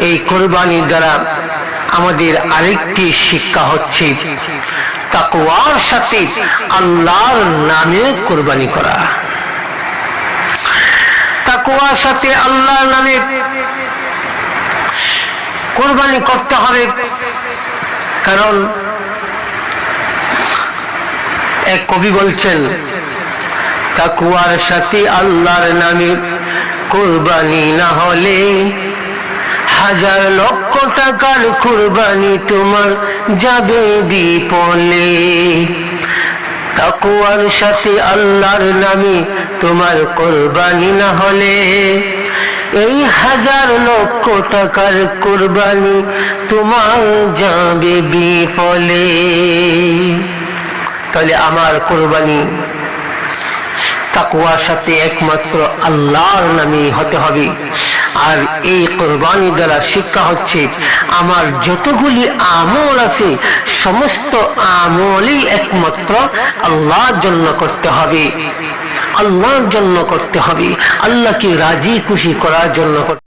এই কোরবানির দ্বারা আমাদের আরেকটি শিক্ষা হচ্ছে তাকওয়ার সাথে আল্লাহর নামে কোরবানি করা। তাকওয়ার সাথে আল্লাহর নামে কোরবানি করতে হবে কারণ এক কবি বলছেন তাকুয়ার সাথে আল্লাহর নামে কোরবানি না হলে হাজার লক্ষ টাকার কুরবানি তোমার যাবে বিপলে তাকুয়ার সাথে আল্লাহর নামে তোমার কোরবানি না হলে এই হাজার লক্ষ টাকার কোরবানি তোমার যাবে বিফলে। তাহলে আমার কোরবানি তাকুয়ার সাথে একমাত্র আল্লাহর নামে হতে হবে। আর এই কোরবানি দ্বারা শিক্ষা হচ্ছে, আমার যতগুলি আমল আছে, সমস্ত আমলই একমাত্র আল্লাহর জন্য করতে হবে। আল্লাহর জন্য করতে হবে। আল্লাহকে রাজি খুশি করার জন্য